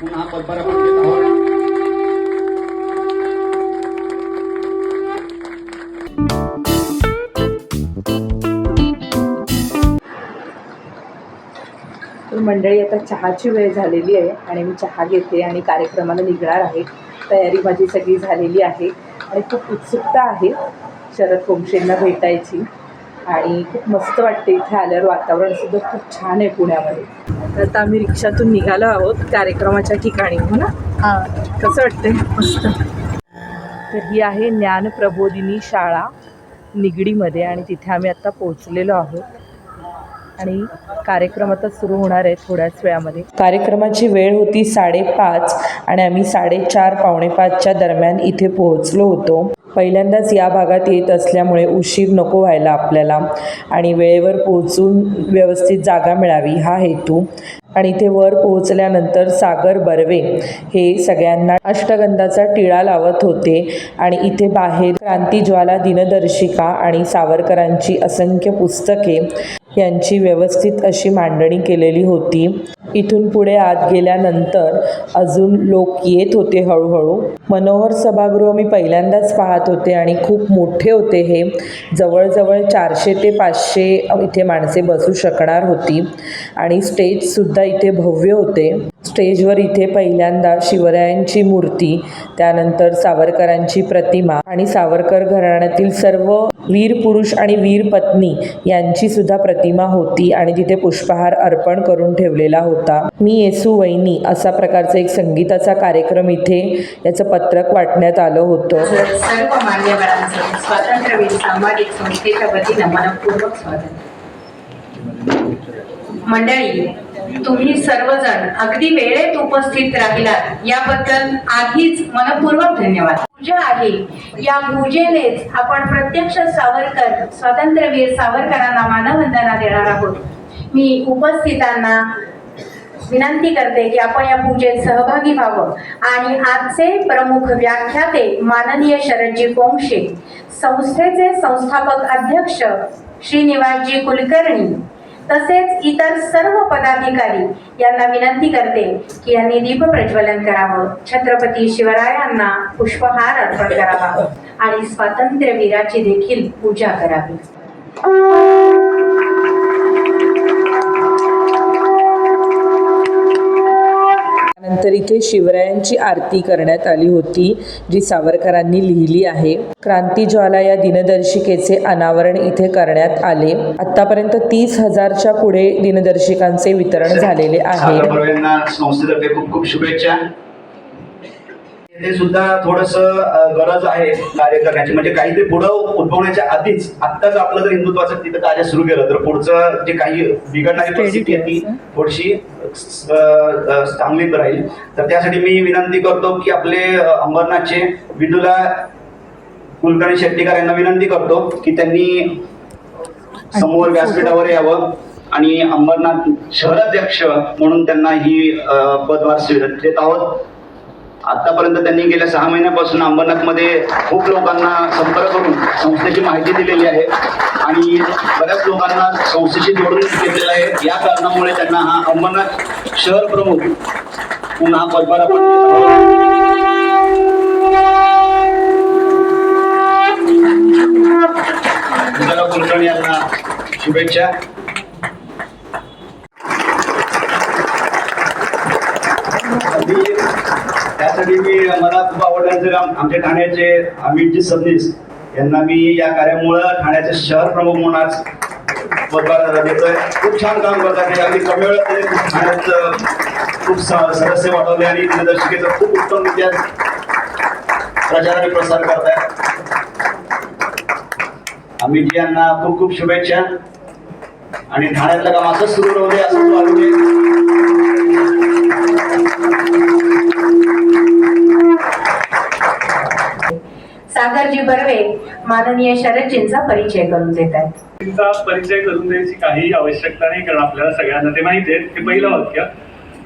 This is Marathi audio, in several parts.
पुन्हा पदभार आपण घेत आहोत मंडळी आता चहाची वेळ झालेली आहे आणि मी चहा घेते आणि कार्यक्रमाला निघणार आहे. तयारी माझी सगळी झालेली आहे आणि खूप उत्सुकता आहे शरद कोमशेंना भेटायची. आणि खूप मस्त वाटते इथे आल्यावर वातावरणसुद्धा खूप छान आहे पुण्यामध्ये. तर आता आम्ही रिक्षातून निघालो आहोत कार्यक्रमाच्या ठिकाणी हो ना? हां. कसं वाटतंय? मस्त. तर ही आहे ज्ञान प्रबोधिनी शाळा निगडीमध्ये आणि तिथे आम्ही आता पोहोचलेलो आहोत. आणि कार्यक्रम आता सुरू होणार आहे थोड्याच वेळामध्ये. कार्यक्रमाची वेळ होती साडेपाच आणि आम्ही साडेचार पावणे पाचच्या दरम्यान इथे पोहोचलो होतो. पहिल्यांदाच या भागात येत असल्यामुळे उशीर नको व्हायला आपल्याला आणि वेळेवर पोहोचून व्यवस्थित जागा मिळावी हा हेतू. आणि इथे वर पोहोचल्यानंतर सागर बर्वे हे सगळ्यांना अष्टगंधाचा टिळा लावत होते आणि इथे बाहेर क्रांतीज्वाला दिनदर्शिका आणि सावरकरांची असंख्य पुस्तके यांची व्यवस्थित अशी मांडणी केलेली होती. इथून पुढे आत गेल्यानंतर अजून लोक येत होते हळूहळू. मनोहर सभागृह मी पहिल्यांदाच पाहत होते आणि खूप मोठे होते हे. जवळजवळ चारशे ते पाचशे इथे माणसे बसू शकणार होती आणि स्टेजसुद्धा इथे भव्य होते. स्टेजवर इथे पहिल्यांदा शिवरायांची मूर्ती त्यानंतर सावरकरांची प्रतिमा आणि सावरकर घराण्यातील सर्व वीर पुरुष आणि वीर पत्नी यांची सुद्धा प्रतिमा होती आणि तिथे पुष्पहार अर्पण करून ठेवलेला होता. मी येसू वैनी असा प्रकारचा एक संगीताचा कार्यक्रम इथे याचं पत्रक वाटण्यात आलं होतं. सर्व मान्यवरांचं स्वातंत्र्यवीर सामाजिक संस्थेच्या वतीनं मनपूर्वक स्वागत. मंडळी तुम्ही सर्वजण अगदी वेळेत उपस्थित राहिलात. याबद्दल आधीच मनपूर्वक धन्यवाद. पूजा आहे. या पूजेनेच आपण प्रत्यक्ष सावरकर स्वातंत्र्यवीर सावरकरांना मानवंदना देणार आहोत. मी उपस्थितांना विनंती करते की आपण या पूजेत सहभागी व्हावं. आणि आजचे प्रमुख व्याख्याते माननीय शरदजी कोंगशे संस्थेचे संस्थापक अध्यक्ष श्रीनिवासजी कुलकर्णी तसेच इतर सर्व पदाधिकारी यांना विनंती करते की यांनी दीप प्रज्वलन करावं. छत्रपती शिवरायांना पुष्पहार अर्पण करावा. आणि स्वातंत्र्यवीराची देखील पूजा करावी. त्यानंतर इथे शिवरायांची आरती करण्यात आली होती जी सावरकरांनी लिहिली आहे. क्रांतीज्वाला या दिनदर्शिकेचे अनावरण इथे करण्यात आले. आतापर्यंत तीस हजारच्या पुढे दिनदर्शिकांचे वितरण झालेले आहे. संस्थेतर्फे खूप खूप शुभेच्छा. इथे सुद्धा थोडस गरज आहे कार्य करण्याची. म्हणजे काहीतरी पुढं उद्भवण्याच्या आधीच आत्ताच आपलं जर हिंदुत्वाचं तिथं कार्य सुरू केलं तर पुढचं जे काही बिघडणारी परिस्थिती आहे ती थोडीशी चांगली राहील. तर त्यासाठी मी विनंती करतो की आपले अंबरनाथचे विदुला कुलकर्णी शेट्टीकर यांना विनंती करतो की त्यांनी समोर व्यासपीठावर यावं आणि अंबरनाथ शहराध्यक्ष म्हणून त्यांना ही पदभार देत आहोत. आतापर्यंत त्यांनी गेल्या सहा महिन्यापासून अंबरनाथमध्ये खूप लोकांना संपर्क करून संस्थेची माहिती दिलेली आहे. आणि बऱ्याच लोकांना संस्थेशी जोडून घेतलेलं आहे. या कारणामुळे त्यांना हा अंबरनाथ शहर प्रमुख पुन्हा पदभार आपण कुलकर्णी यांना शुभेच्छा. त्यासाठी मी मला खूप आवडल्याचं काम आमच्या ठाण्याचे अमितजी सबनीस. यांना मी या कार्यामुळं ठाण्याचे शहर प्रमुख म्हणून आज पदभार देतोय. खूप छान काम करतात ते. अगदी कमी वेळात ठाण्यात खूप स- सदस्य वाढवले आणि दिनदर्शिकेचा खूप उत्तम रित्या प्रचार आणि प्रसार करतायत अमितजी यांना खूप खूप शुभेच्छा. आणि ठाण्यातलं काम असंच सुरू राहू दे असं वाढू दे. सागरजी बर्वे माननीय शरदजींचा परिचय करून देत आहेत परिचय करून द्यायची काही आवश्यकता नाही कारण आपल्याला सगळ्यांना ते माहिती आहेत हे पहिलं वाक्य.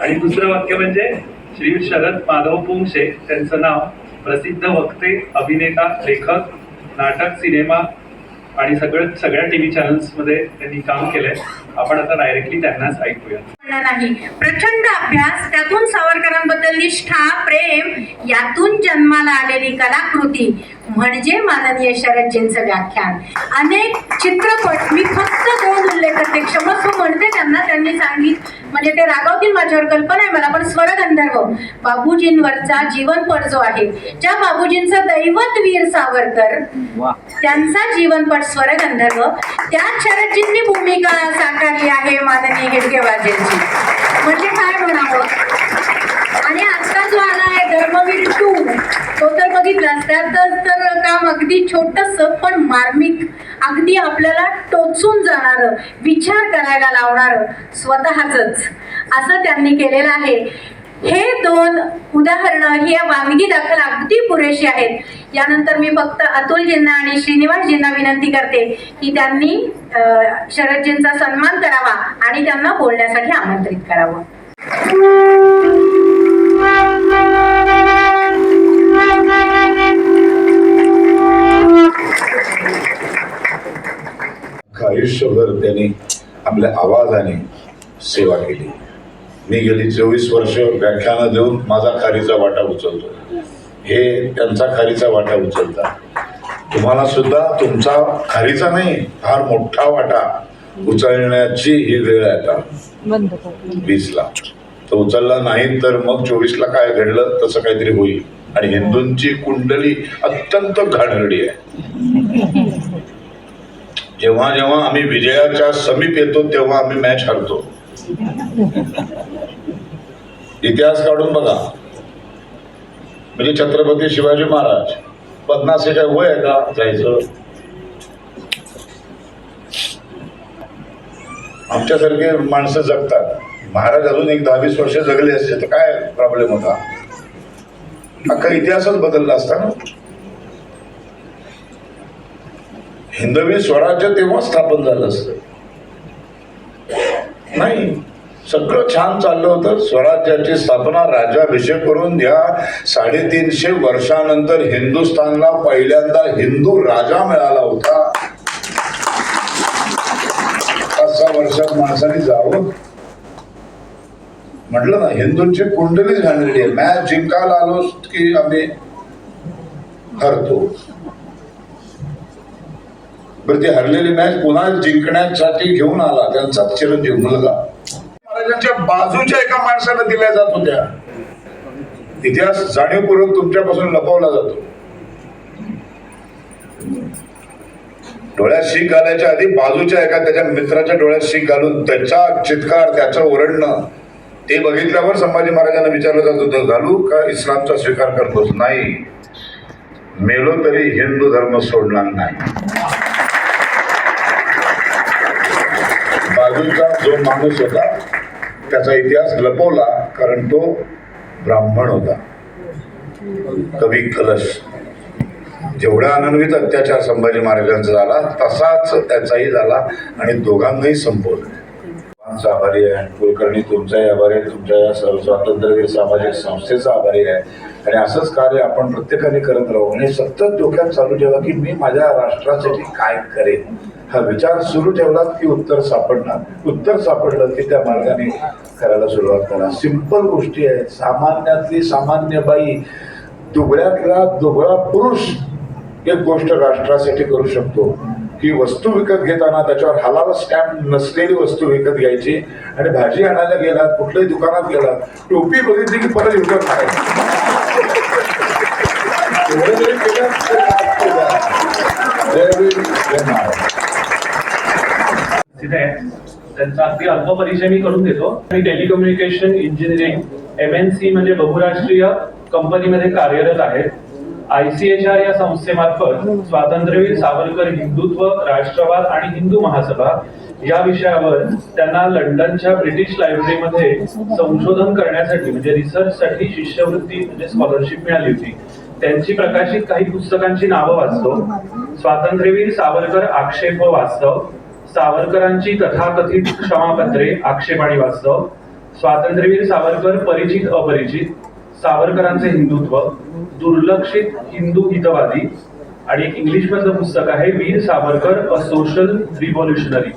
आणि दुसरं वाक्य म्हणजे श्री शरद माधव पुंगशे त्यांचं नाव प्रसिद्ध वक्ते अभिनेता लेखक नाटक सिनेमा आणि सगळं सगळ्या टीव्ही व्ही मध्ये त्यांनी काम केलंय. आपण आता डायरेक्टली त्यांनाच ऐकूया. नाही प्रचंड अभ्यास त्यातून सावरकरांबद्दल निष्ठा प्रेम यातून जन्माला आलेली कलाकृती म्हणजे माननीय शरदजींचं व्याख्यान. अनेक चित्रपट मी फक्त दोन उल्लेख करते. क्षमस्व म्हणते त्यांना त्यांनी सांगित म्हणजे ते रागावतील माझ्यावर कल्पना आहे मला पण स्वरगंधर्व. बाबूजींवरचा जीवनपट जो आहे ज्या बाबूजींचं दैवत वीर सावरकर त्यांचा जीवनपट स्वरगंधर्व. त्यात शरदजींनी भूमिका झाली आहे माननीय हेडगेवाजेंची म्हणजे काय म्हणावं? आणि आजचा जो आला आहे धर्मवीर टू तो तर बघितलास त्यातच तर काम अगदी छोटस पण मार्मिक. अगदी आपल्याला टोचून जाणारं विचार करायला लावणारं स्वतःच असं त्यांनी केलेलं आहे. हे दोन उदाहरणं ही या वानगी दाखल अगदी पुरेशी आहेत. यानंतर मी फक्त अतुलजींना आणि श्रीनिवासजींना विनंती करते की त्यांनी शरदजींचा सन्मान करावा आणि त्यांना बोलण्यासाठी आमंत्रित करावं. आयुष्यभर त्यांनी आपल्या आवाजाने सेवा केली. मी गेली चोवीस वर्ष व्याख्यानं देऊन माझा खारीचा वाटा उचलतो. हे त्यांचा खारीचा वाटा उचलतात. तुम्हाला सुद्धा तुमचा खारीचा नाही फार मोठा वाटा उचलण्याची ही वेळ आहे आता. वीसला तो उचलला नाही तर मग चोवीसला काय घडलं तसं काहीतरी होईल. आणि हिंदूंची कुंडली अत्यंत घाणेरडी आहे. जेव्हा जेव्हा आम्ही विजयाच्या समीप येतो तेव्हा आम्ही मॅच हरतो. इतिहास काढून बघा. म्हणजे छत्रपती शिवाजी महाराज पन्नास काय वय आहे का? जायचं. आमच्यासारखे माणसं जगतात. महाराज अजून एक दहावीस वर्ष जगले असते तर काय प्रॉब्लेम होता? अख्खा इतिहासच बदलला असता ना? हिंदवी स्वराज्य तेव्हा स्थापन झालं असतं. नाही. सगळं छान चाललं होतं. स्वराज्याची स्थापना राज्याभिषेक करून या साडेतीनशे वर्षानंतर हिंदुस्थानला पहिल्यांदा हिंदू राजा मिळाला होता. पाच सहा वर्षात माणसाने जावं. म्हटलं ना हिंदूंची कुंडलीच घाणलेली आहे. मॅच जिंकायला आलो की आम्ही हरतो? बरं ती हरलेली मॅच पुन्हा जिंकण्यासाठी घेऊन आला. त्यांचा चिरंजीव मुलगा. महाराजांच्या बाजूच्या एका माणसाला दिल्या जात होत्या. इतिहास जाणीवपूर्वक तुमच्यापासून लपवला जातो. डोळ्यात शीख घालायच्या आधी बाजूच्या एका त्याच्या मित्राच्या डोळ्यात शीख घालून त्याचा चित्कार त्याचं ओरडणं ते बघितल्यावर संभाजी महाराजांना विचारलं जात होतं घालू का इस्लामचा स्वीकार करतोच नाही. मेलो तरी हिंदू धर्म सोडणार नाही. बाजूचा जो माणूस होता त्याचा इतिहास लपवला कारण तो ब्राह्मण होता. कवी कलश. जेवढा अनन्वित अत्याचार संभाजी महाराजांचा झाला तसाच त्याचाही झाला आणि दोघांनाही संपवलं. आमचा आभारी आहे. आणि कुलकर्णी तुमचाही आभारी आहे. तुमच्या या सर्व स्वातंत्र्यवीर सामाजिक संस्थेचा आभारी आहे. आणि असंच कार्य आपण प्रत्येकाने करत राहू. आणि सतत डोक्यात चालू ठेवा की मी माझ्या राष्ट्रासाठी काय करेन? हा विचार सुरू ठेवलात की उत्तर सापडणार? उत्तर सापडलं की त्या मार्गाने करायला सुरुवात करा. सिंपल गोष्टी आहेत. सामान्यातली सामान्य बाई दुबळ्यातला दुबळा पुरुष एक गोष्ट राष्ट्रासाठी करू शकतो. की वस्तू विकत घेताना त्याच्यावर हलाल स्टॅम्प नसलेली वस्तू विकत घ्यायची आणि भाजी आणायला गेलात कुठल्याही दुकानात गेलात टोपी बघितली की परत विकत नाही एवढं जरी केलं तर लाभ केला. जय भीम, जय महाराज. तिथे त्यांचा अगदी अल्प परिचय मी करून देतो. मी telecommunication engineering M N C म्हणजे बहुराष्ट्रीय कंपनीमध्ये कार्यरत आहेत. आयसीएचआर या संस्थेमार्फत स्वातंत्र्यवीर सावरकर हिंदुत्व राष्ट्रवाद आणि हिंदू महासभा या विषयावर त्यांना लंडनच्या ब्रिटिश लायब्ररीमध्ये संशोधन करण्यासाठी म्हणजे रिसर्चसाठी शिष्यवृत्ती म्हणजे स्कॉलरशिप मिळाली होती. त्यांची प्रकाशित काही पुस्तकांची नावं वाचतो. स्वातंत्र्यवीर सावरकर आक्षेप व वास्तव. सावरकरांची तथाकथित क्षमापत्रे आक्षेपाणी वास्तव स्वातंत्र्यवीर सावरकर परिचित अपरिचित सावरकरांचे हिंदुत्व दुर्लक्षित हिंदू हितवादी आणि एक इंग्लिश मधलं पुस्तक आहे Veer Savarkar a social revolutionary.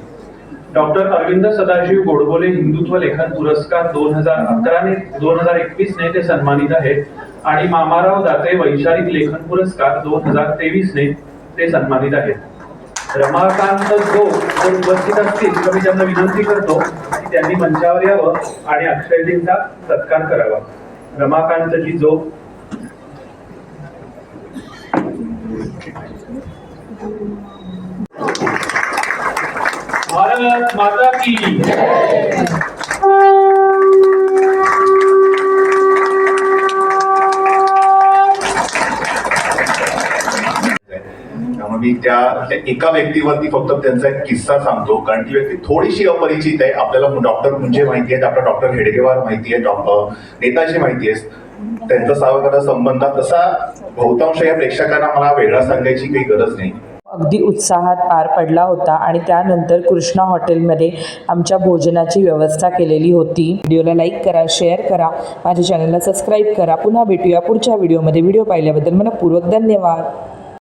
Doctor Arvind Sadashiv Godbole Hindutva लेखन पुरस्कार दोन हजार अकराने दोन हजार एकवीस ने ते सन्मानित आहेत आणि मामाराव दाते वैचारिक लेखन पुरस्कार दोन हजार तेवीस ने ते सन्मानित आहेत. रमाकांत जो जर उपस्थित असतील तर मी त्यांना विनंती करतो की त्यांनी मंचावर यावं आणि अक्षयजींचा सत्कार करावा. रमाकांतजी जो भारत माता की मी त्या एका व्यक्तीवरती फक्त त्यांचा एक किस्सा सांगतो कारण ती व्यक्ती थोडीशी अपरिचित आहे. आपल्याला डॉक्टर मुंजे माहिती आहेत आपला डॉक्टर हेडगेवार माहिती आहे डॉक्टर नेताजी माहिती आहे. त्यांचा सावकारा संबंध तसा बहुतांश या प्रेक्षकांना मला वेगळा सांगायची काही गरज नाही. अगदी उत्साहात पार पडला होता आणि त्यानंतर कृष्णा हॉटेलमध्ये आमच्या भोजनाची व्यवस्था केलेली होती. व्हिडिओला लाईक करा शेअर करा माझ्या चॅनलला सबस्क्राईब करा. पुन्हा भेटूया पुढच्या व्हिडिओमध्ये. व्हिडिओ पाहिल्याबद्दल मनपूर्वक धन्यवाद.